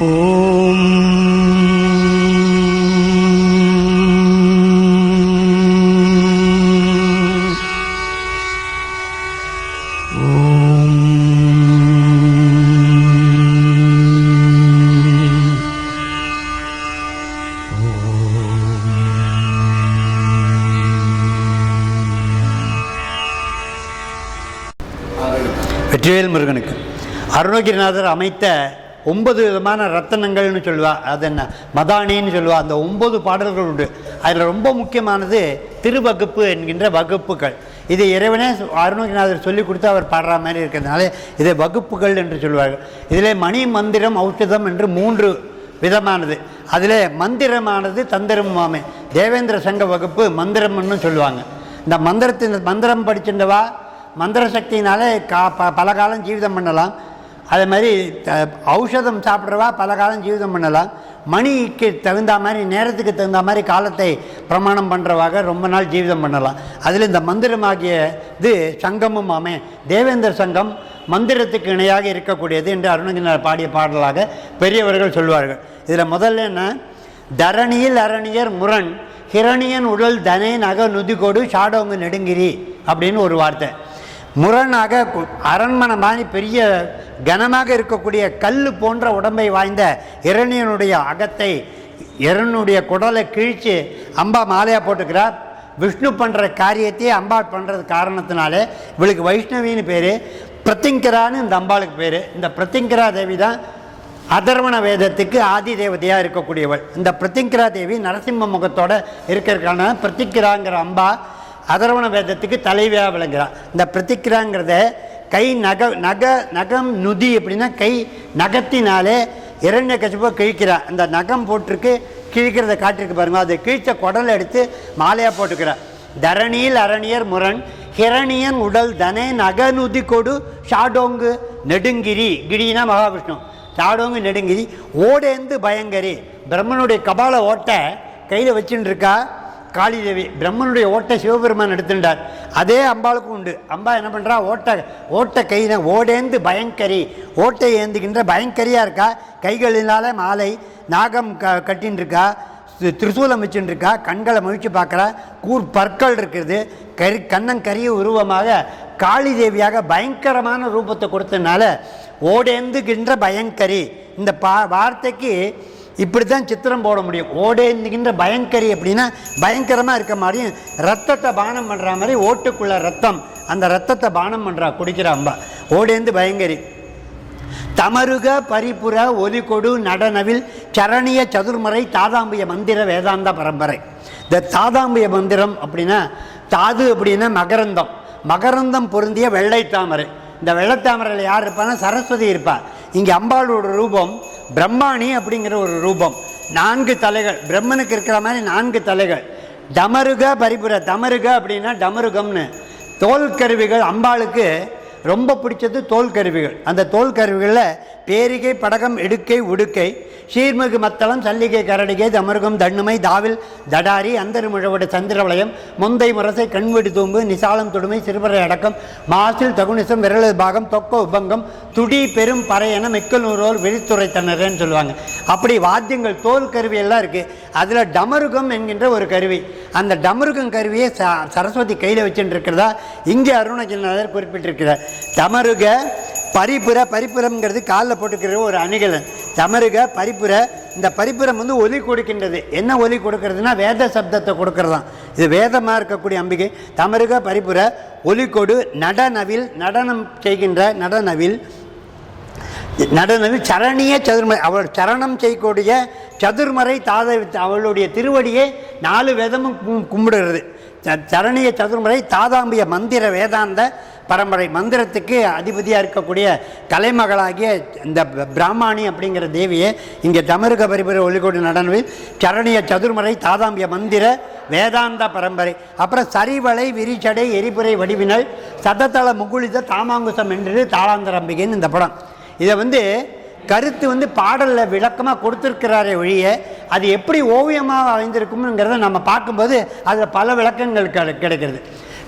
ஓம் ஓம். வெற்றிவேல் முருகனுக்கு. அருணகிரிநாதர் அமைத்த ஒன்பது விதமான ரத்தனங்கள்னு சொல்லுவா. அது என்ன? மதானின்னு சொல்லுவா. அந்த ஒன்பது பாடல்கள் உண்டு. அதில் ரொம்ப முக்கியமானது திருவகுப்பு என்கின்ற வகுப்புகள். இது இறைவனே அருணகிரிநாதர் சொல்லி கொடுத்து அவர் பாடுற மாதிரி இருக்கிறதுனால இதை வகுப்புகள் என்று சொல்வார்கள். இதில் மணி மந்திரம் ஔஷதம் என்று மூன்று விதமானது. அதில் மந்திரமானது தந்திரமாமே தேவேந்திர சங்க வகுப்பு மந்திரம்னு சொல்லுவாங்க. இந்த மந்திரத்தின் மந்திரம் படிச்சிருந்தவா? மந்திர சக்தியினாலே கா ப பல காலம் ஜீவிதம் பண்ணலாம். அதே மாதிரி த- ஔஷதம் சாப்பிட்றவா பல காலம் ஜீவிதம் பண்ணலாம். மணிக்கு தகுந்த மாதிரி நேரத்துக்கு தகுந்த மாதிரி காலத்தை பிரமாணம் பண்ணுறவாக ரொம்ப நாள் ஜீவிதம் பண்ணலாம். அதில் இந்த மந்திரமாகிய இது சங்கமும் ஆமே. தேவேந்திர சங்கம் மந்திரத்துக்கு இணையாக இருக்கக்கூடியது என்று அருணகிரிநாதர் பாடிய பாடலாக பெரியவர்கள் சொல்வார்கள். இதில் முதல்ல என்ன? தரணியில் அரணியர் முரண் ஹிரணியன் உடல் தனே நக நுதிகோடு சாடோங்கு நெடுங்கிரி அப்படின்னு ஒரு வார்த்தை. முரணாக அரண்மனை மாதிரி பெரிய கனமாக இருக்கக்கூடிய கல் போன்ற உடம்பை வாய்ந்த இரணியனுடைய அகத்தை இரனுடைய குடலை கிழித்து அம்பா மாலையாக போட்டுக்கிறார். விஷ்ணு பண்ணுற காரியத்தையே அம்பா பண்ணுறது காரணத்தினாலே இவளுக்கு வைஷ்ணவின்னு பேர் பிரத்திங்கரான்னு இந்த அம்பாளுக்கு பேர். இந்த பிரத்திங்கரா தேவி தான் அதர்வண வேதத்துக்கு ஆதி தேவதையாக இருக்கக்கூடியவள். இந்த பிரத்திங்கரா தேவி நரசிம்ம முகத்தோட இருக்கிறதுக்கான பிரத்திங்கிராங்கிற அம்பா அதர்வண வேதத்துக்கு தலைவியாக விளங்குகிறாள் இந்த பிரத்திக்கிராங்கிறத கை நக நக நகம் நுதி அப்படின்னா கை நகத்தினாலே இரண்ய கசிப்பை கிழிக்கிறா. அந்த நகம் போட்டிருக்கு கிழிக்கிறத காட்டிருக்கு பாருங்க. அதை கிழிச்ச குடலை எடுத்து மாலையாக போட்டுக்கிறார் தரணியில் அரணியர் முரண் ஹிரணியன் உடல் தனே நகநுதி கொடு ஷாடோங்கு நெடுங்கிரி. கிரினா மகாவிஷ்ணு. ஷாடோங்கு நெடுங்கிரி. ஓடேந்து பயங்கரி. பிரம்மனுடைய கபால ஓட்டை கையில் வச்சுட்டு இருக்கா. காளிதேவி பிரம்மனுடைய ஓட்டை சிவபெருமான் எடுத்துட்டார் அதே அம்பாளுக்கும் உண்டு. அம்பா என்ன பண்ணுறா ஓட்டை ஓட்டை கையில ஓடேந்து பயங்கரி ஓட்டை ஏந்துகின்ற பயங்கரியாக இருக்கா? கைகளினால மாலை நாகம் க கட்டின்னு இருக்கா திரிசூலம் வச்சுட்டு இருக்கா கண்களை மகிழ்ச்சி பார்க்குறா? கூர் பற்கள் இருக்குது கரி கண்ணங்கரிய உருவமாக காளி தேவியாக பயங்கரமான ரூபத்தை கொடுத்ததுனால ஓடேந்துகின்ற பயங்கரி. இந்த பா வார்த்தைக்கு இப்படி தான் சித்திரம் போட முடியும். ஓடேந்துகின்ற பயங்கரி அப்படின்னா பயங்கரமாக இருக்க மாதிரியும் ரத்தத்தை பானம் பண்ணுற மாதிரி ஓட்டுக்குள்ள ரத்தம். அந்த ரத்தத்தை பானம் பண்ணுறா குடிக்கிற அம்பா. ஓடேந்து பயங்கரி. தமருக பரிபுர ஒலிகொடு நடனவில் சரணிய சதுர்மறை தாதாம்பிய மந்திர வேதாந்த பரம்பரை. இந்த தாதாம்பிய மந்திரம் அப்படின்னா தாது அப்படின்னா மகரந்தம். மகரந்தம் பொருந்திய வெள்ளை தாமரை. இந்த வெள்ளைத்தாமரையில் யார் இருப்பான்னா சரஸ்வதி இருப்பாள் இங்கே அம்பாளோட ரூபம் பிரம்மாணி அப்படிங்கிற ஒரு ரூபம். நான்கு தலைகள். பிரம்மனுக்கு இருக்கிற மாதிரி நான்கு தலைகள். டமருக பரிபுர தமருக அப்படின்னா டமருகம்னு தோல் கருவிகள் அம்பாளுக்கு ரொம்ப பிடிச்சது தோல் கருவிகள். அந்த தோல் கருவிகளில் பேரிகை படகம் எடுக்கை உடுக்கை சீர்மிகு மத்தளம் சல்லிகை கரடிகை தமருகம் தண்ணுமை தாவில் தடாரி அந்தருமுழவோட சந்திரவளையம் முந்தை முரசை கண்வெடி தூம்பு நிசாலம் தொடுமை சிறுபறை அடக்கம் மாசில் தகுனிசம் விரல பாகம் தொக்க உபங்கம் துடி பெரும் பறையென மிக்கல் நூறோர் சொல்லுவாங்க. அப்படி வாத்தியங்கள் தோல் கருவி எல்லாம் இருக்குது அதில் டமருகம் என்கின்ற ஒரு கருவி. அந்த டமருகம் கருவியை ச சரஸ்வதி கையில் வச்சுட்டு இருக்கிறதா? இங்கே அருணகிரிநாதர் குறிப்பிட்டிருக்கிறார். தமருக பரிபுர பரிப்புறம்ங்கிறது காலில் போட்டுக்கிற ஒரு அணிகலன். தமருக பரிபுர இந்த பரிப்புறம் வந்து ஒலி கொடுக்கின்றது. என்ன ஒலி கொடுக்கறதுனா வேத சப்தத்தை கொடுக்கறதாம். இது வேதமாக இருக்கக்கூடிய அம்பிகை. தமருக பரிபுர ஒலி கொடு நடனவில் நடனம் செய்கின்ற நடனவில் நடனவில் சரணிய சதுர்மறை அவள் சரணம் செய்யக்கூடிய சதுர்மறை தாதவி அவளுடைய திருவடியே நாலு வேதமும் கும்- கும்பிடுறது ச- சரணிய சதுர்மறை தாதாம்பிய மந்திர வேதாந்த பரம்பரை மந்திரத்துக்கு அதிபதியாக இருக்கக்கூடிய கலைமகளாகிய இந்த பிராமணி பிராமாணி அப்படிங்கிற தேவியை இங்கே தமிழக பரிபுர ஒளிகோடு நடனவில் சரணிய சதுர்மறை தாதாம்பிய மந்திர வேதாந்த பரம்பரை. அப்புறம் சரிவளை விரிச்சடை எரிபுரை வடிவினல் சததள முகுளித தாமாங்குசம் என்று தாளாந்தரம்பிகைன்னு இந்த படம். இதை வந்து கருத்து வந்து பாடலில் விளக்கமாக கொடுத்துருக்கிறாரே ஒழிய அது எப்படி ஓவியமாக அமைந்திருக்கும்ங்கிறத நம்ம பார்க்கும்போது அதில் பல விளக்கங்கள் கிடைக்கிறது.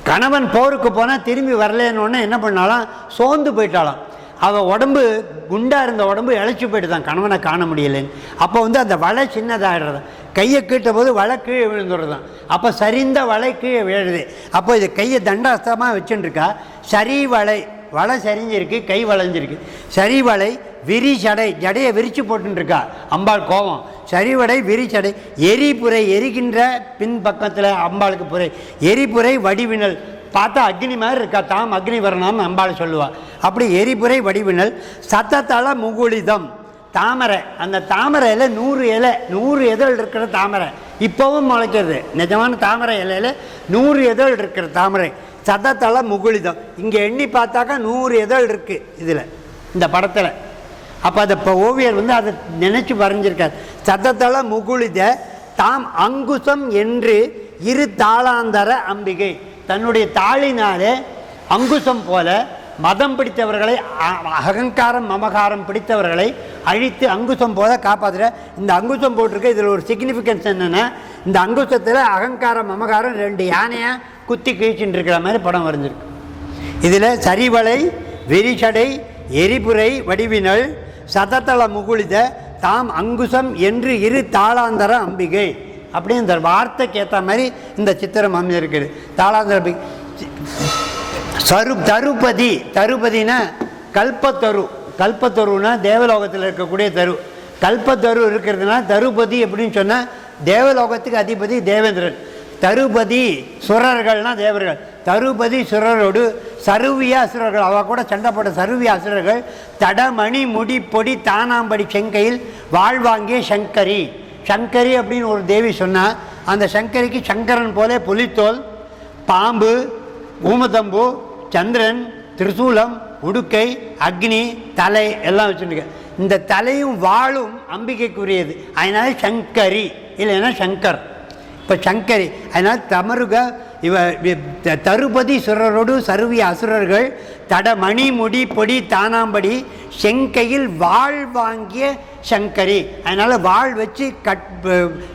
கணவன் போருக்கு போனால் திரும்பி வரலேன்னு என்ன பண்ணாலாம் சோர்ந்து போயிட்டாலாம் அவள் உடம்பு குண்டாக இருந்த உடம்பு இழைச்சி போயிட்டு தான் கணவனை காண முடியலைன்னு. அப்போ வந்து அந்த வலை சின்னதாகிடுறது கையை கீட்ட போது வலை கீழே விழுந்துடுறதான் அப்போ சரிந்த வலை கீழே விழுது. அப்போ இது கையை தண்டாஸ்தமாக வச்சுட்டுருக்கா சரி வலை. வலை சரிஞ்சிருக்கு கை வளைஞ்சிருக்கு. சரி வலை விரி சடை ஜடையை விரித்து போட்டுருக்கா அம்பாள் கோபம் சரிவடை விரிச்சடை. எரிபுரை எரிகின்ற பின் பக்கத்தில் அம்பாளுக்கு புரை. எரிபுரை வடிவினல். பார்த்தா அக்னி மாதிரி இருக்கா தாம் அக்னி வரணும்னு அம்பாள் சொல்லுவாள் அப்படி எரிபுரை வடிவினல். சத்தத்தள முகுளிதம். தாமரை. அந்த தாமரை இலை நூறு இலை நூறு இதழ் இருக்கிற தாமரை. இப்போவும் முளைக்கிறது நிஜமான தாமரை இலையில நூறு இதழ் இருக்கிற தாமரை. சதத்தள முகுளிதம். இங்கே எண்ணி பார்த்தாக்கா நூறு இதழ் இருக்குது இதில். இந்த படத்தில். அப்போ அதை இப்போ ஓவியர் வந்து அதை நினச்சி வரைஞ்சிருக்கார். சதத்தள முகுளித தாம் அங்குசம் என்று இரு தாளாந்தர அம்பிகை. தன்னுடைய தாளினாலே அங்குசம் போல மதம் பிடித்தவர்களை அ- அகங்காரம் மமகாரம் பிடித்தவர்களை அழித்து அங்குசம் போல காப்பாற்றுற இந்த அங்குசம் போட்டிருக்க இதில் ஒரு சிக்னிஃபிகன்ஸ் என்னென்னா இந்த அங்குசத்தில் அகங்காரம் மமகாரம் ரெண்டு யானையாக குத்தி கிழிச்சுட்டு இருக்கிற மாதிரி படம் வரைஞ்சிருக்கு. இதில் சரிவலை வெறிசடை எரிபுரை வடிவினல் சதத்தள முகுளித தாம் அங்குசம் என்று இரு தாளாந்தர அம்பிகை. அப்படின்னு இந்த வார்த்தைக்கு ஏற்ற மாதிரி இந்த சித்திரம் அமைஞ்சிருக்குது. தாளாந்தர சரு தருபதி தருபதினா கல்பத்தரு. கல்பத்தருனா தேவலோகத்தில் இருக்கக்கூடிய தரு. கல்பத்தரு இருக்கிறதுனா தருபதி அப்படின்னு சொன்னால் தேவலோகத்துக்கு அதிபதி தேவேந்திரன். தருபதி சுரர்கள்னால் தேவர்கள். தருபதி சுரரோடு சருவியாசுரர்கள் அவ கூட சண்டை போட்ட சருவிய தடமணி முடி பொடி தானாம்படி செங்கையில் வாழ்வாங்கிய சங்கரி. சங்கரி அப்படின்னு ஒரு தேவி சொன்னால் அந்த சங்கரிக்கு சங்கரன் போலே புலித்தோல் பாம்பு ஊமதம்பு சந்திரன் திரிசூலம் உடுக்கை அக்னி தலை எல்லாம் வச்சுருக்க இந்த தலையும் வாளும் அம்பிகைக்குரியது. அதனால சங்கரி இல்லைன்னா சங்கர். இப்போ சங்கரி அதனால் தமருக இவ த- தருபதி சுரரோடு சருவிய அசுரர்கள் தட மணி முடி பொடி தானாம்படி செங்கையில் வாழ் வாங்கிய சங்கரி. அதனால் வாழ் வச்சு கட்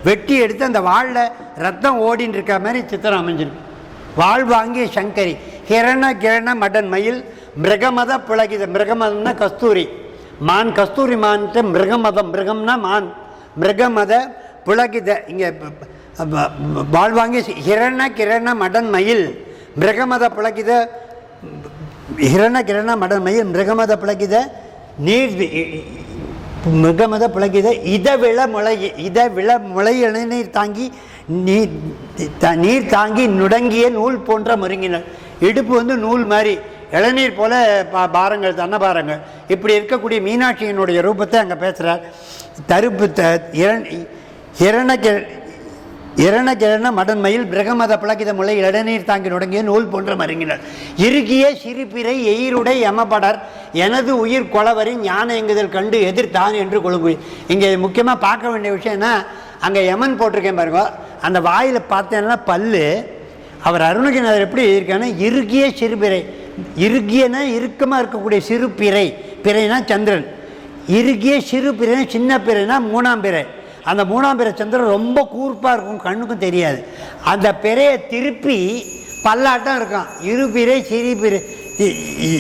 வெட்டி எடுத்து அந்த வாளில் ரத்தம் ஓடின்னு இருக்கிற மாதிரி சித்திரம் அமைஞ்சிருக்கு. வாழ் வாங்கிய சங்கரி. ஹிரண கிரண மடன் மயில் மிருகமத புலகித மிருகமதம்னா கஸ்தூரி. மான் கஸ்தூரி மான்ட்டு மிருகமதம் மிருகம்னா மான். மிருகமத புலகித இங்கே வாழ்வாங்கி ஹிரண கிரண மடன் மயில் மிருகமத புலகித ஹிரண கிரண மடன் மயில் மிருகமத புலகித நீர் மிருகமத புலகித இத விழ முளை இத விழ முளை இளநீர் தாங்கி நீர் நீர் தாங்கி நுடங்கிய நூல் போன்ற முருங்கினர் இடுப்பு வந்து நூல் மாதிரி இளநீர் போல பா பாரங்கள் தன்னபாரங்கள் இப்படி இருக்கக்கூடிய மீனாட்சியினுடைய ரூபத்தை அங்கே பேசுகிறார் தருப்பு த இரண் இரண இரண கிரண மடன்மையில் பிரகமத பழகித முளை இளநீர் தாங்கி நுடங்கிய நூல் போன்ற மருங்கினர். இறுகிய சிறுபிறை எயிருடை எமபடர் எனது உயிர் கொலவரின் ஞான எங்குதல் கண்டு எதிர்த்தான் என்று கொழுங்கு இங்கே முக்கியமாக பார்க்க வேண்டிய விஷயம்னா அங்கே யமன் போட்டிருக்கேன் பாருங்க. அந்த வாயில் பார்த்தேன்னா பல்லு. அவர் அருணகிரிநாதர் எப்படி எழுதியிருக்காங்கன்னா இறுகிய சிறுபிறை. இறுகியனா இறுக்கமாக இருக்கக்கூடிய சிறு பிறை பிறைனா சந்திரன். இறுகிய சிறு பிறைனா சின்ன பிறைனா மூணாம் பிறை. அந்த மூணாம் பிறை சந்திரன் ரொம்ப கூர்ப்பாக இருக்கும் கண்ணுக்கும் தெரியாது. அந்த பிறையை திருப்பி பல்லாட்டம் இருக்கான். இருபிறை சிறுபிறை சிறு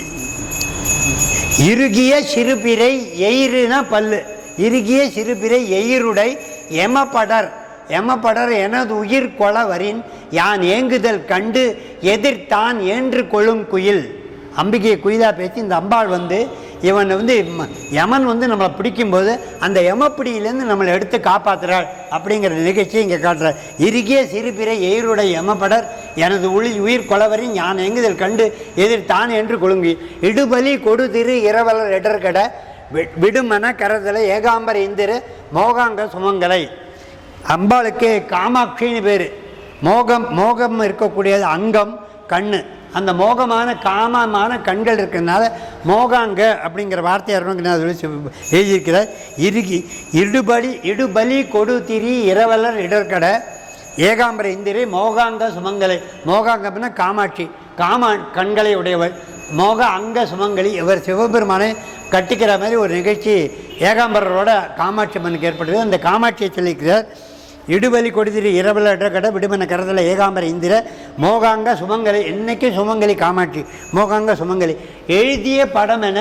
இறுகிய சிறுபிறை எயிருனா பல்லு. இறுகிய சிறுபிறை எயிருடை எமப்படர். எமப்படர் எனது உயிர் கொளவரின் யான் ஏங்குதல் கண்டு எதிர்த்தான் என்று கொள்ளும் குயில். அம்பிகையை குயிலாக பேசி இந்த அம்பாள் வந்து இவன் வந்து யமன் வந்து நம்மளை பிடிக்கும்போது அந்த யமப்பிடியிலேருந்து நம்மளை எடுத்து காப்பாற்றுறாள் அப்படிங்கிற நிகழ்ச்சியை இங்கே காட்டுறார். இறுகிய சிறுபிறை எயிருடைய யமப்படர் எனது உளி உயிர் கொலவரின் ஞான எங்குதல் கண்டு எதிர்த்தான் என்று கொழுங்கி இடுபலி கொடு திரு இரவலர் இடர்கட வி- விடுமன கரதலை ஏகாம்பர இந்திர மோகாங்க சுமங்கலை. அம்பாளுக்கு காமாட்சின்னு பேர். மோகம் மோகம் இருக்கக்கூடிய அங்கம் கண்ணு. அந்த மோகமான காமமான கண்கள் இருக்கிறதுனால மோகாங்க அப்படிங்கிற வார்த்தை அருணகிரிநாதர் எழுதியிருக்கிறார். இறுகி இடுபலி இடுபலி கொடு திரி இரவலர் இடர்கடை ஏகாம்பர இந்திரி மோகாங்க சுமங்கலை. மோகாங்க அப்படின்னா காமாட்சி. காமா கண்களை உடையவர். மோக அங்க சுமங்கலி இவர் சிவபெருமானை கட்டிக்கிற மாதிரி ஒரு நிகழ்ச்சி ஏகாம்பரரோட காமாட்சி அம்மனுக்கு ஏற்பட்டது அந்த காமாட்சியை சொல்லியிருக்கிறார். இடுவலி கொடுதிரி இரவல கட விடுமன கரதல ஏகாம்பர இந்திர மோகாங்க சுமங்கலி என்னைக்கு சுமங்கலி காமாட்சி மோகாங்க சுமங்கலி. எழுதிய படம் என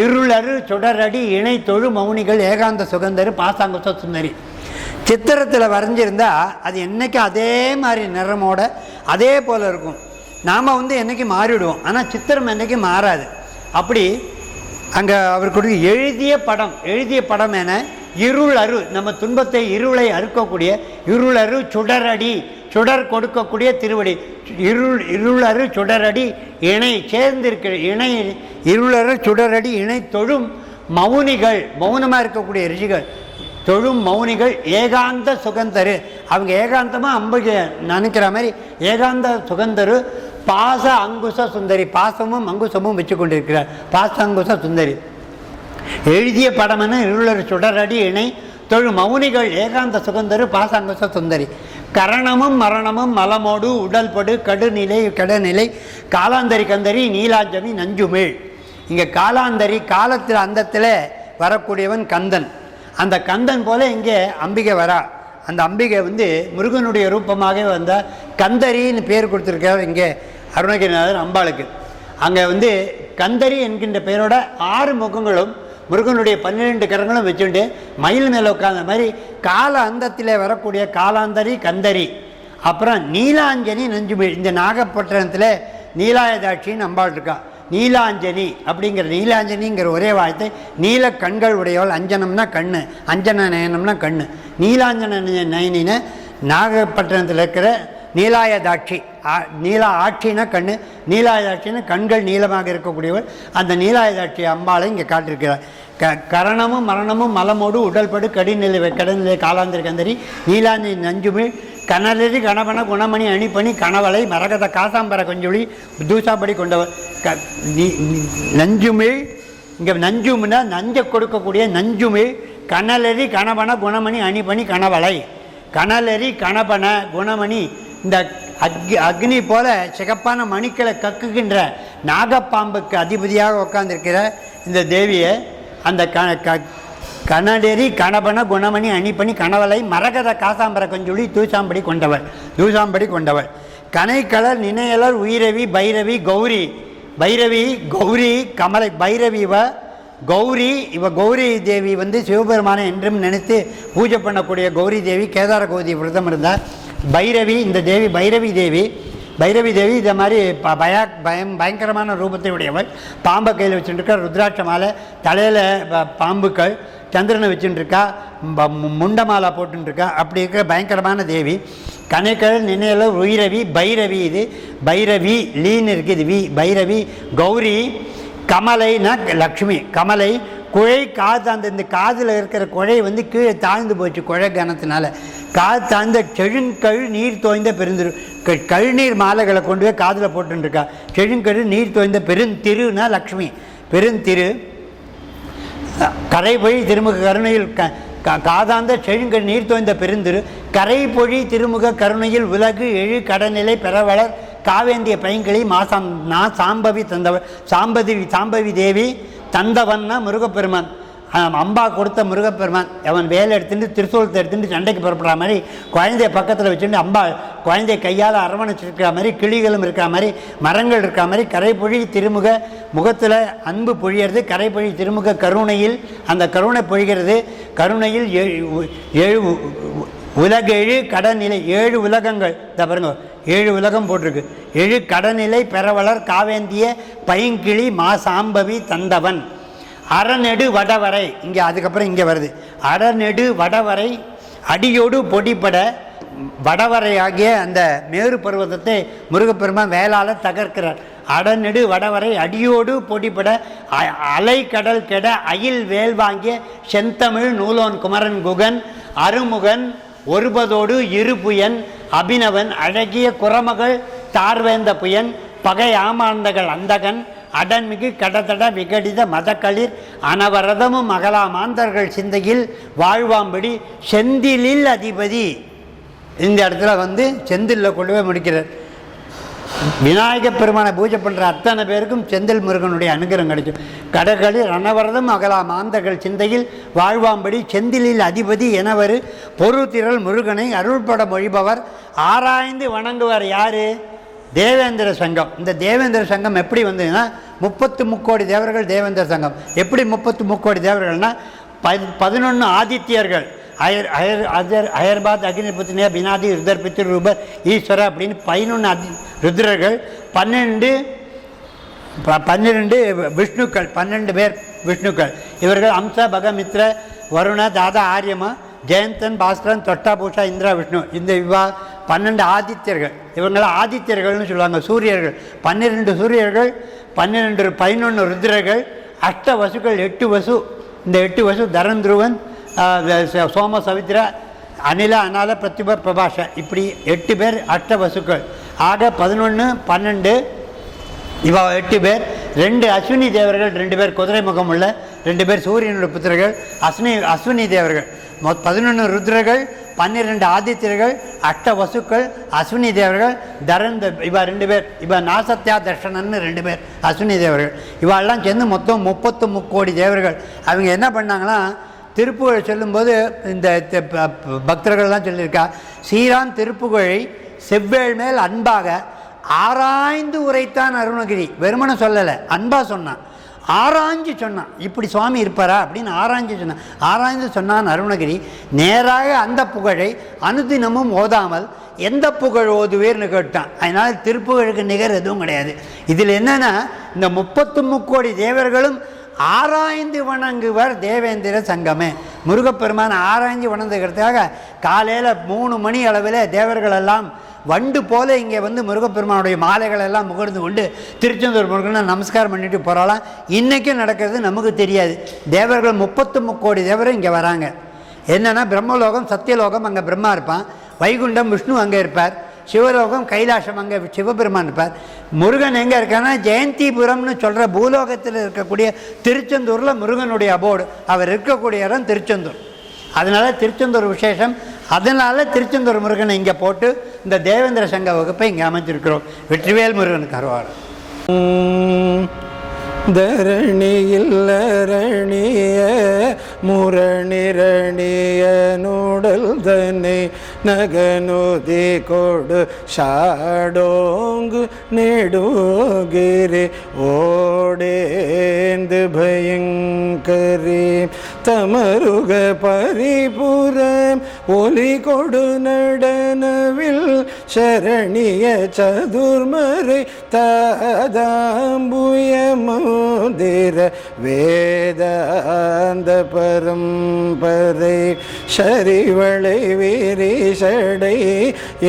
இருளரு சுடரடி இணை தொழு மௌனிகள் ஏகாந்த சுகந்தரு பாசாங்க சுந்தரி. சித்திரத்தில் வரைஞ்சிருந்தா அது என்னைக்கும் அதே மாதிரி நிறமோட அதே போல் இருக்கும். நாம் வந்து என்னைக்கு மாறிவிடுவோம் ஆனால் சித்திரம் என்னைக்கு மாறாது. அப்படி அங்கே அவர் கொடுக்க எழுதிய படம் எழுதிய படம் என இருள் அரு நம்ம துன்பத்தை இருளை அறுக்கக்கூடிய இருளரு சுடரடி சுடர் கொடுக்கக்கூடிய திருவடி. இருள் இருளரு சுடரடி இணை சேர்ந்திருக்கிற இணை இருளரு சுடரடி இணை தொழும் மௌனிகள் மௌனமாக இருக்கக்கூடிய ரிஷிகள். தொழும் மௌனிகள் ஏகாந்த சுகந்தரு. அவங்க ஏகாந்தமாக அம்பிகை நினைக்கிற மாதிரி ஏகாந்த சுகந்தரு பாச அங்குச சுந்தரி. பாசமும் அங்குசமும் வச்சு கொண்டிருக்கிறார் பாச அங்குச சுந்தரி. எழுதிய படமென இருளர் சுடரடி இணை தொழு மௌனிகள் ஏகாந்த சுகந்தரு பாசாங்கச சுந்தரி. கரணமும் மரணமும் மலமோடு உடல்படு கடுநிலை கடநிலை காலாந்தரி கந்தரி நீலாஞ்சமி நஞ்சுமிழ் இங்கே காலாந்தரி காலத்தில் அந்தத்தில் வரக்கூடியவன் கந்தன். அந்த கந்தன் போல இங்கே அம்பிகை வரா. அந்த அம்பிகை வந்து முருகனுடைய ரூபமாக வந்தால் கந்தரின்னு பேர் கொடுத்துருக்கார் இங்கே அருணகிரிநாதர் அம்பாளுக்கு. அங்கே வந்து கந்தரி என்கின்ற பெயரோட ஆறு முகங்களும் முருகனுடைய பன்னிரெண்டு கரங்களும் வச்சுட்டு மயில் மேலே உட்காந்த மாதிரி கால அந்தத்தில் வரக்கூடிய காலாந்தரி கந்தரி. அப்புறம் நீலாஞ்சனி நஞ்சுமிழ் இந்த நாகப்பட்டினத்தில் நீலாயதாட்சின்னு நம்பாள் இருக்கா. நீலாஞ்சனி அப்படிங்கிற நீலாஞ்சனிங்கிற ஒரே வார்த்தை நீல கண்கள் உடையவள். அஞ்சனம்னா கண் அஞ்சன நயனம்னா கண் நீலாஞ்சன நயனின நாகப்பட்டினத்தில் இருக்கிற நீலாயதாட்சி ஆ- நீலா ஆட்சினா கண்ணு நீலாயதாட்சினா கண்கள் நீளமாக இருக்கக்கூடியவள் அந்த நீலாயதாட்சி அம்பாளை இங்கே காட்டியிருக்கிறார். க கரணமும் மரணமும் மலமோடு உடல்படு கடிநிலை கடநிலை காலாந்திர கந்தரி நீலாந்தி நஞ்சுமி கனலரி கணபன குணமணி அணிப்பணி கணவலை மரகத காசாம்பர கொஞ்சொழி தூசாப்படி கொண்டவர். க நஞ்சுமிழ் இங்கே நஞ்சும்னா நஞ்சை கொடுக்கக்கூடிய நஞ்சுமிழ் கனலரி கணபன குணமணி அணிப்பணி கணவலை கனலரி கணபன குணமணி இந்த அக் அக்னி போல சிகப்பான மணிக்களை கக்குகின்ற நாகப்பாம்புக்கு அதிபதியாக உட்கார்ந்திருக்கிற இந்த தேவியை அந்த க க கனடெரி கணபன குணமணி அணிப்பணி கணவலை மரகத காசாம்பர கொஞ்சொழி தூசாம்படி கொண்டவள் தூசாம்படி கொண்டவள் கனைக்கலர் நினையலர் உயிரவி பைரவி கௌரி பைரவி கௌரி கமலை பைரவி இவ கௌரி இவ கௌரி தேவி வந்து சிவபெருமானை என்றும் நினைத்து பூஜை பண்ணக்கூடிய கௌரி தேவி கேதார கௌதி விரதம் இருந்தார். பைரவி இந்த தேவி பைரவி தேவி பைரவி தேவி இந்த மாதிரி ப பயா பயம் பயங்கரமான ரூபத்தை உடையவள். பாம்பை கையில் வச்சுட்டுருக்கா ருத்ராட்ச மாலை தலையில் பாம்புக்கள் சந்திரனை வச்சுட்டுருக்கா முண்டமாலை போட்டுருக்கா அப்படி இருக்கிற பயங்கரமான தேவி. கணைக்கள் நினைவில் உயிரவி பைரவி இது. பைரவி லீன் இருக்குது இது வி பைரவி கௌரி கமலைனா லக்ஷ்மி. கமலை குழை காது அந்த இந்த காதில் இருக்கிற குழை வந்து கீழே தாழ்ந்து போச்சு குழை கனத்தினால காது தாழ்ந்த செழுங்கழு நீர் தோய்ந்த பெருந்திரு க- கழுநீர் மாலைகளை கொண்டு போய் காதில் போட்டுருக்கா செழுங்கழு நீர் தோய்ந்த பெருந்திருனா லக்ஷ்மி. பெருந்திரு கரை பொழி திருமுக கருணையில் க காதாந்த செழுங்கழு நீர் தோய்ந்த பெருந்திரு கரை பொழி திருமுக கருணையில் உலகு எழு கடநிலை பெறவளர் காவேந்திய பைங்கிளி மாசாம் நான் சாம்பவி தந்தவள் சாம்பதி சாம்பவி தேவி தந்தவன்னா முருகப்பெருமான். அம்பா கொடுத்த முருகப்பெருமான். அவன் வேலை எடுத்துட்டு திருசூலத்தை எடுத்துட்டு சண்டைக்கு புறப்படுற மாதிரி குழந்தைய பக்கத்தில் வச்சுட்டு அம்பா குழந்தைய கையால் அரவணைச்சிருக்கிற மாதிரி கிளிகளும் இருக்கிற மாதிரி மரங்கள் இருக்கிற மாதிரி கரைப்பொழி திருமுக முகத்தில் அன்பு பொழியறது கரைப்பொழி திருமுக கருணையில் அந்த கருணை பொழிகிறது. கருணையில் ஏழு ஏழு உலகெழு கடநிலை ஏழு உலகங்கள். இந்த பாருங்க ஏழு உலகம் போட்டிருக்கு. ஏழு கடநிலை பெறவலர் காவேந்திய பைங்கிளி மா சாம்பவி தந்தவன். அறநெடு வடவரை இங்கே அதுக்கப்புறம் இங்கே வருது. அறநெடு வடவரை அடியோடு பொடிப்பட வடவரையாகிய அந்த மேரு பருவதத்தை முருகப்பெருமான் வேளால தகர்க்கிறார். அடநெடு வடவரை அடியோடு பொடிப்பட அலை கடல் கெட அயில் வேல் வாங்கிய செந்தமிழ் நூலோன் குமரன் குகன் அருமுகன் ஒருபதோடு இரு புயன் அபினவன் அழகிய குரமகள் தார்வேந்த புயன் பகை ஆமாந்தகள் அந்தகன் அடன்மிகு கடதட விகடித மதக்களிர் அனவரதமும் அகலாமாந்தர்கள் சிந்தையில் வாழ்வாம்படி செந்திலில் அதிபதி. இந்த இடத்துல வந்து செந்திலில் கொண்டு போய் முடிக்கிறார். விநாயகப் பெருமானை பூஜை பண்ணுற அத்தனை பேருக்கும் செந்தில் முருகனுடைய அனுகிரகம் கிடைக்கும். கடகளில் ரணவரதம் அகலா மாந்தர்கள் சிந்தையில் வாழ்வாம்படி செந்திலில் அதிபதி எனவர் பொருத்திரள் முருகனை அருள்பட மொழிபவர் ஆராய்ந்து வணங்குவார் யார்? தேவேந்திர சங்கம். இந்த தேவேந்திர சங்கம் எப்படி வந்ததுன்னா முப்பத்து முக்கோடி தேவர்கள் தேவேந்திர சங்கம். எப்படி முப்பத்து முக்கோடி தேவர்கள்னால் ப பதினொன்று ஆதித்யர்கள். அயர் அயர் அஜர் அயர்பாத் அக்னிபுத்தினியா பினாதி ருதர் பித்திரு ரூபர் ஈஸ்வர அப்படின்னு பதினொன்று அதி ருத்ரர்கள் பன்னெண்டு பன்னிரெண்டு விஷ்ணுக்கள் பன்னெண்டு பேர் விஷ்ணுக்கள். இவர்கள் அம்ச பகமித்ர வருண தாதா ஆரியமா ஜெயந்தன் பாஸ்கரன் தொட்டா பூஷா இந்திரா விஷ்ணு. இந்த விவா பன்னெண்டு ஆதித்யர்கள். இவங்கள ஆதித்யர்கள்னு சொல்லுவாங்க சூரியர்கள். பன்னிரெண்டு சூரியர்கள் பன்னிரெண்டு பதினொன்று ருத்ரர்கள் அஷ்ட வசுக்கள் எட்டு வசு இந்த எட்டு வசு தரந்துருவன் சோம சவித்ரா அனில அனால பிரதிப பிரபாஷ. இப்படி எட்டு பேர் அஷ்ட வசுக்கள். ஆக பதினொன்று பன்னெண்டு இவா எட்டு பேர். ரெண்டு அஸ்வினி தேவர்கள் ரெண்டு பேர் குதிரை முகம் உள்ள ரெண்டு பேர் சூரியனுடைய புத்திரர்கள் அஸ்வினி அஸ்வினி தேவர்கள். மொ பதினொன்று ருத்ரர்கள் பன்னிரெண்டு ஆதித்யர்கள் அஷ்ட வசுக்கள் அஸ்வினி தேவர்கள் தரந்த இவா ரெண்டு பேர். இவா நாசத்யா தர்ஷனன்னு ரெண்டு பேர் அஸ்வினி தேவர்கள். இவாளெல்லாம் சேர்ந்து மொத்தம் முப்பத்து முக்கோடி தேவர்கள். அவங்க என்ன பண்ணாங்கன்னா திருப்புகழ் சொல்லும்போது இந்த ப- பக்தர்கள்லாம் சொல்லியிருக்கா ஸ்ரீராம் திருப்புகழை செவ்வேள் மேல் அன்பாக ஆராய்ந்து உரைத்தான் அருணகிரி. வெறுமனை சொல்லலை அன்பாக சொன்னான். ஆராய்ஞ்சு சொன்னான். இப்படி சுவாமி இருப்பாரா? அப்படின்னு ஆராய்ஞ்சு சொன்னான். ஆராய்ந்து சொன்னான் அருணகிரி நேராக அந்த புகழை அனுதினமும் ஓதாமல் எந்த புகழ் ஓதுவீர்னு கேட்டான். அதனால் திருப்புகழுக்கு நிகர் எதுவும் கிடையாது. இதில் என்னென்னா இந்த முப்பத்து முக்கோடி தேவர்களும் ஆராய்ந்து வணங்குவர் தேவேந்திர சங்கமே. முருகப்பெருமான் ஆராய்ந்து வணங்குகிறதுக்காக காலையில் மூணு மணி அளவில் தேவர்கள் எல்லாம் வண்டு போல இங்கே வந்து முருகப்பெருமானுடைய மாலைகள் எல்லாம் முகர்ந்து கொண்டு திருச்செந்தூர் முருகனை நமஸ்காரம் பண்ணிட்டு போகிறாலாம் இன்றைக்கும் நடக்கிறது நமக்கு தெரியாது. தேவர்கள் முப்பத்து முக்கோடி தேவரும் இங்கே வராங்க. என்னென்னா பிரம்மலோகம் சத்தியலோகம் அங்கே பிரம்மா இருப்பான். வைகுண்டம் விஷ்ணு அங்கே இருப்பார். சிவலோகம் கைலாசம் அங்கே சிவபெருமான் இருப்பார். முருகன் எங்கே இருக்கான்னா ஜெயந்திபுரம்னு சொல்கிற பூலோகத்தில் இருக்கக்கூடிய திருச்செந்தூரில் முருகனுடைய அபோர்டு அவர் இருக்கக்கூடிய இடம் திருச்செந்தூர். அதனால் திருச்செந்தூர் விசேஷம். அதனால் திருச்செந்தூர் முருகனை இங்கே போட்டு இந்த தேவேந்திர சங்க வகுப்பை இங்கே அமைஞ்சிருக்கிறோம். வெற்றிவேல் முருகன் அருவார் தரணியில் முரணிரணிய நூடல் தன்னை ನಗನುದಿ ಕೊಡು ಶಾಡೋಂಗು ನೆಡುಗಿರಿ ಓಡೇಂದು ಭಯಂಕರಿ தமருக பரிபுரம் ஒலி கொடு நடனவில் ಶರಣಿಯ ಚದುರ್ಮರೆ ತಾದಾಂಬುಯ ಮಂದಿರ வேதாந்த பரம்பரை சரிவளை வீரிசடை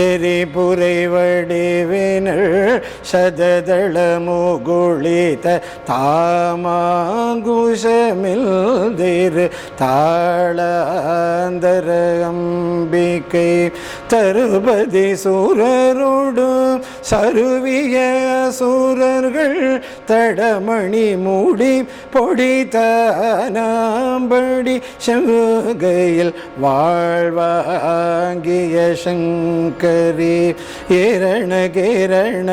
எரிபுரை வடிவினள் சததள முகுளித தாமாங்குஷமில் திரு தாளாந்தர அம்பிக்கை தருபதி சூரரோடு சருவிய சூரர்கள் தடமணி மூடி பொடித்தானாம்படி சங்குகையில் வாழ்வாங்கிய சங்கரி ஏரண கேரண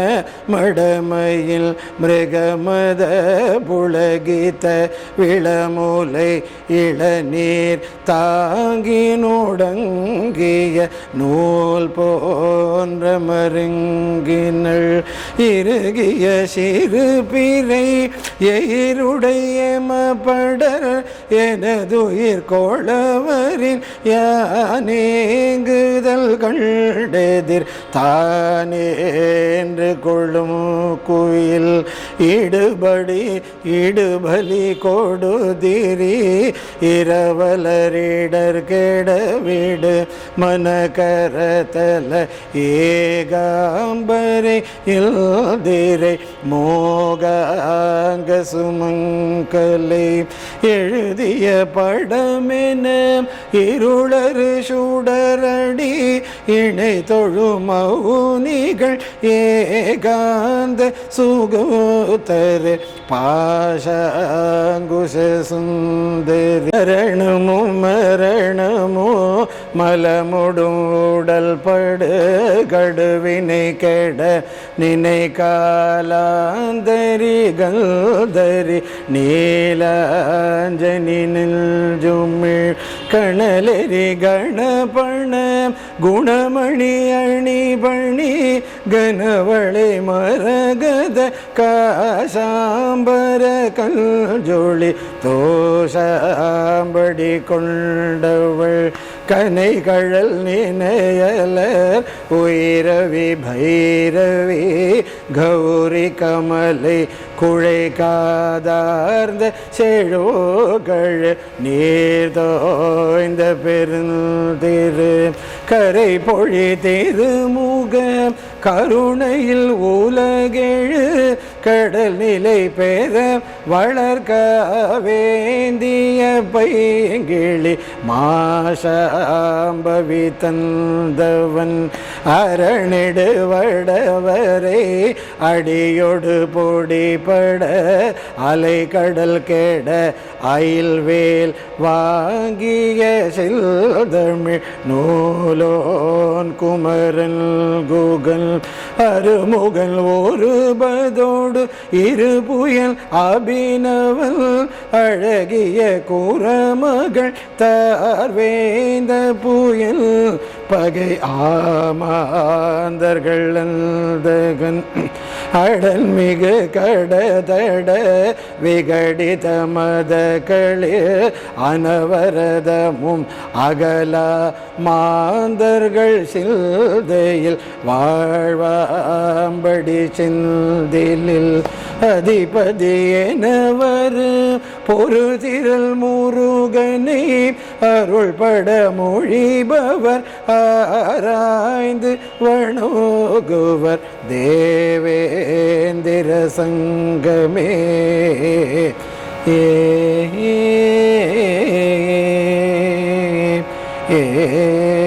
மடமையில் மிருகமத புலகித்த விளமூலை இளநீர் தாங்கி தாங்கினுடங்கிய நூல் போன்ற மருங்கே மருங்கினள் இறுகிய சிறு பிறை எயிருடைய மபடர் எனதுயிர் கோளவரின் யானேங்குதல் கண்டெதிர் தானேன்று கொள்ளும் குயில் இடுபடி இடுபலி கொடுதிரி இரவலரிடர் கெடவிடு மனகரதல ஏகாம்பரை இல்திரை மோகாங்க சுமங்கலை. எழுதிய படமென இருளறு சுடரடி இணை தொழும் மௌனிகள் ஏகாந்த சுகோத்தரு பாஷாங்குஷ சுந்தரி மரணமோ மரணமோ மலமுடும் உடல் படு கடுவினை கெட நினை காலாந்தரிகள் தரி நீலாஞ்சனி நெஞ்சுமிழ் கணலெறி கணபண குணமணி அணி பணி கனவளை மரகத காசாம்பர கல்ஜொளி தோசாம்படி கொண்டவள் கனை கழல் நினையலர் உயிரவி பைரவி கௌரி கமலை குழை காதார்ந்த செழோகள் நீர்தோய்ந்த பெருந்திரு. கரை பொழி தெருமுக கருணையில் உலகெழு. கடல் நிலை பெற வளர்க்க வேந்திய பைங்கிளி மாசாம்பவி தந்தவன் அரணிடு அரணிடுவடவரை அடியொடு பொடிபட அலை கடல் கெட அயில்வேல் வாங்கிய செல்தமிழ் நூலோன் குமரன் குகன் அருமுகன் ஒருபதோடு இரு புயல் அபினவன் அழகிய கூறமகள் தார்வேந்த புயல் பகை ஆமாந்தர்கள் அந்தகன் அடல் மிகு கடதட விகடித மத களிர் அனவரதமும் அகல மாந்தர்கள் சிந்தையில் வாழ்வாம்படி சிந்திலில். அதிபதி எனவர் மூ முருகனே அருள்பட மொழிபவர் ஆராய்ந்து வணோகுவர் தேவேந்திர சங்கமே. ஏ ஏ